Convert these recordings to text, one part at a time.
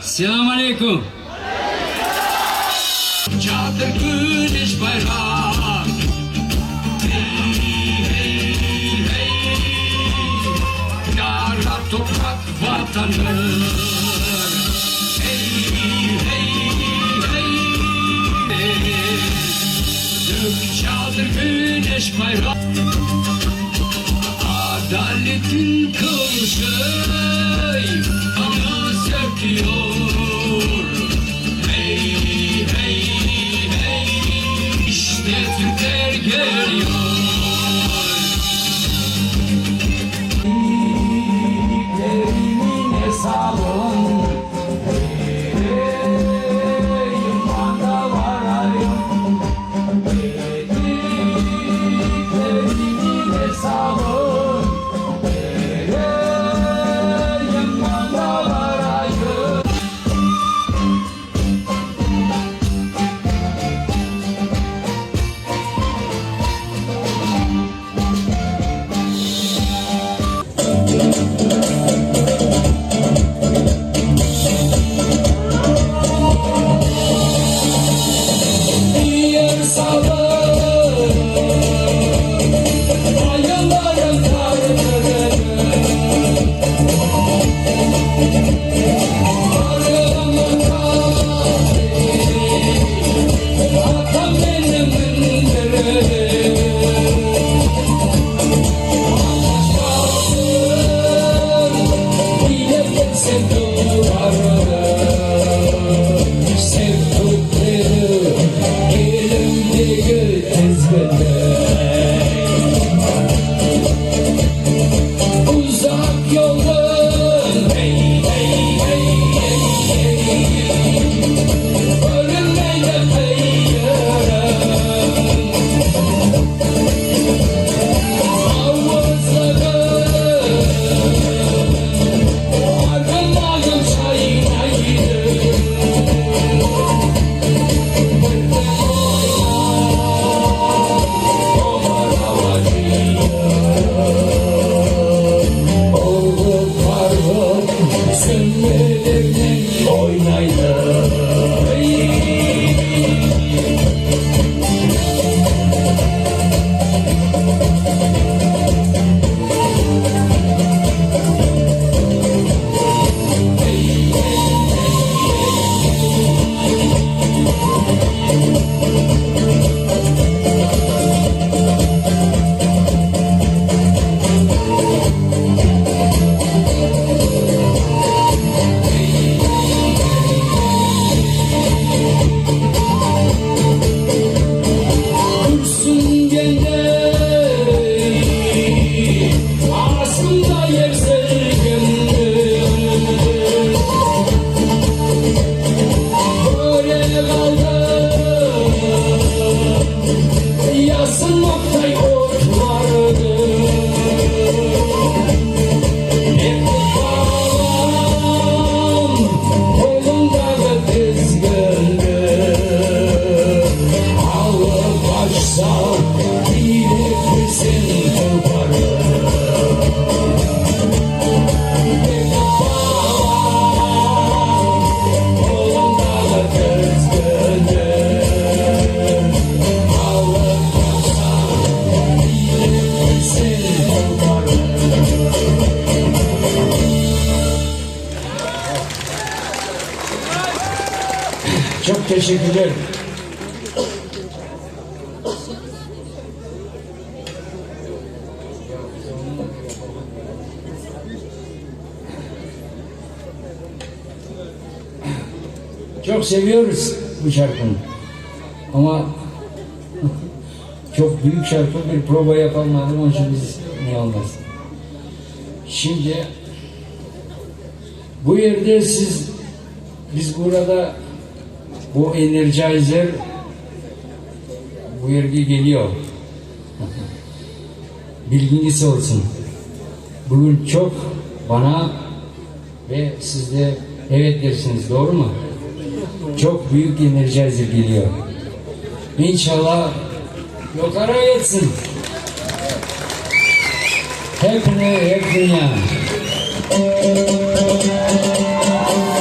Selamun Aleyküm. Çadır güneş bayrak. Hey, hey, hey. Toprak. Hey, hey. Dök çadır güneş bayrak. Adaletin kılıcı kanı söküyor. Uzak Çok teşekkürler. Çok seviyoruz bu şarkını. Ama çok büyük şarkı bir prova yapamadım onun için biz niye olmaz. Şimdi bu yerde siz biz burada bu Energizer bu yerge geliyor. Bilginiz olsun. Bugün çok bana ve siz de evet dersiniz doğru mu? Çok büyük Energizer geliyor. İnşallah yukarı yetsin. Hepine, hepine. Tarafı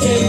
wasted.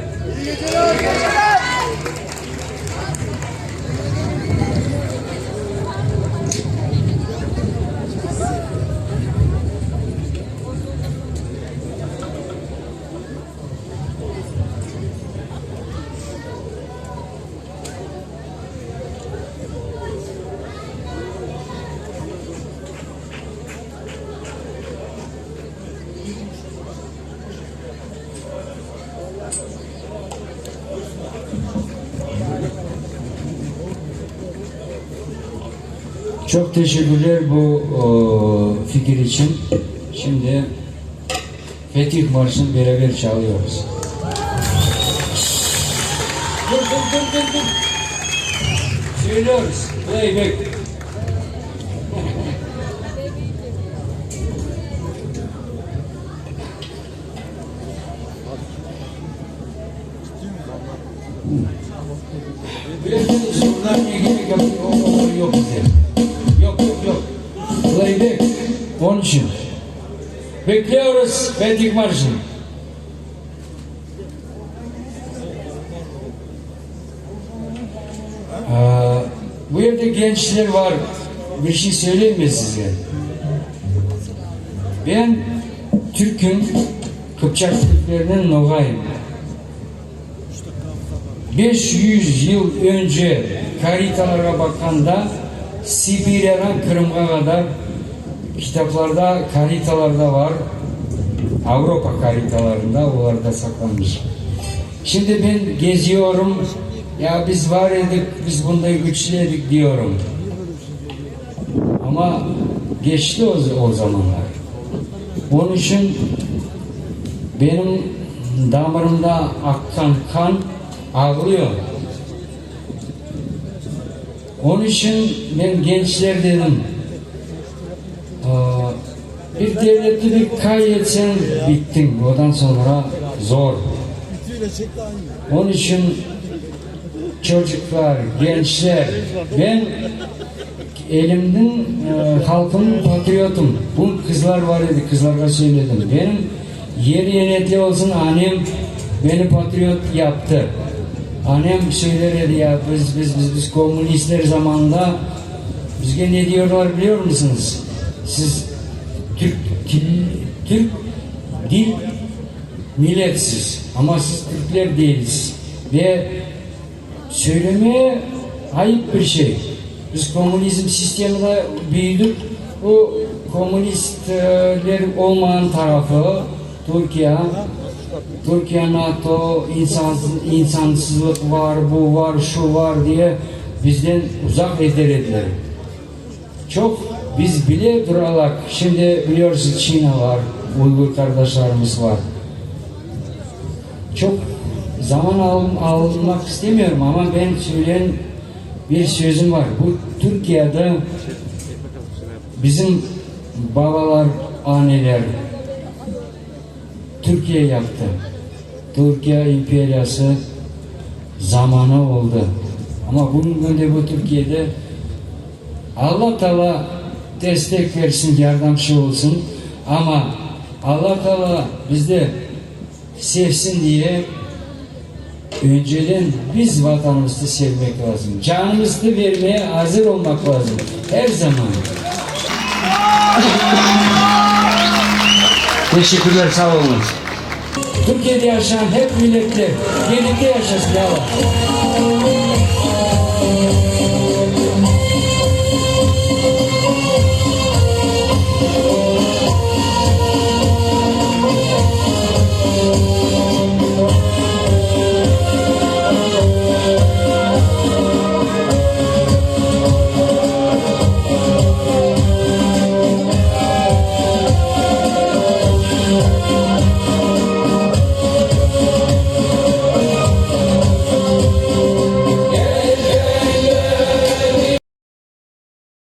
Vigilant! Vigilant! Çok teşekkürler bu o, fikir için. Şimdi Fetih Marşı'nı beraber çalıyoruz. Dur dur dur dur dur. Söylüyoruz. Playback. Biraz sorunlar ilgili Bekliyoruz Fetih Marşı'nı. Bu yerde gençler var. Bir şey söyleyeyim mi size? Ben Türk'ün Kıpçak Türklerinin Nogay'ım. 500 yıl önce haritalara bakanda Sibirya'dan Kırım'a kadar kitaplarda, haritalarda var. Avrupa haritalarında oralarda saklanmış. Şimdi ben geziyorum. Ya biz var edik, biz bunda güçlüydik diyorum. Ama geçti o, o zamanlar. Onun için benim damarımda akan kan ağlıyor. Onun için ben gençler dedim. "Aa, Bir devleti bir kaybetsen bittin. Ondan sonra zor. Onun için çocuklar, gençler, ben elimden e, halkımın patriotum. Bu kızlar var idi, kızlara söyledim. Benim yeri yönetli olsun annem beni patriot yaptı. Annem söylerdi ya biz biz biz, biz komünistler zamanında bizge ne diyorlar biliyor musunuz? Siz Türk dil, Türk dil milletsiz ama siz Türkler değiliz ve söylemeye ayıp bir şey. Biz komünizm sisteminde büyüdük. O komünistler olmayan tarafı Türkiye, Türkiye NATO, insansız, insansızlık var, bu var, şu var diye bizden uzak ederdiler. Çok biz bile duralak. Şimdi biliyorsunuz Çin var, Uygur kardeşlerimiz var. Çok zaman al, almak istemiyorum ama ben söyleyen bir sözüm var. Bu Türkiye'de bizim babalar, anneler Türkiye yaptı. Türkiye imperyası zamanı oldu. Ama bugün de bu Türkiye'de Allah Teala destek versin, yardımcı olsun. Ama Allah Teala bizde sevsin diye önceden biz vatanımızı sevmek lazım. Canımızı vermeye hazır olmak lazım. Her zaman. Teşekkürler, sağ olun. Türkiye'de yaşayan hep milletler birlikte yaşasın. Ya.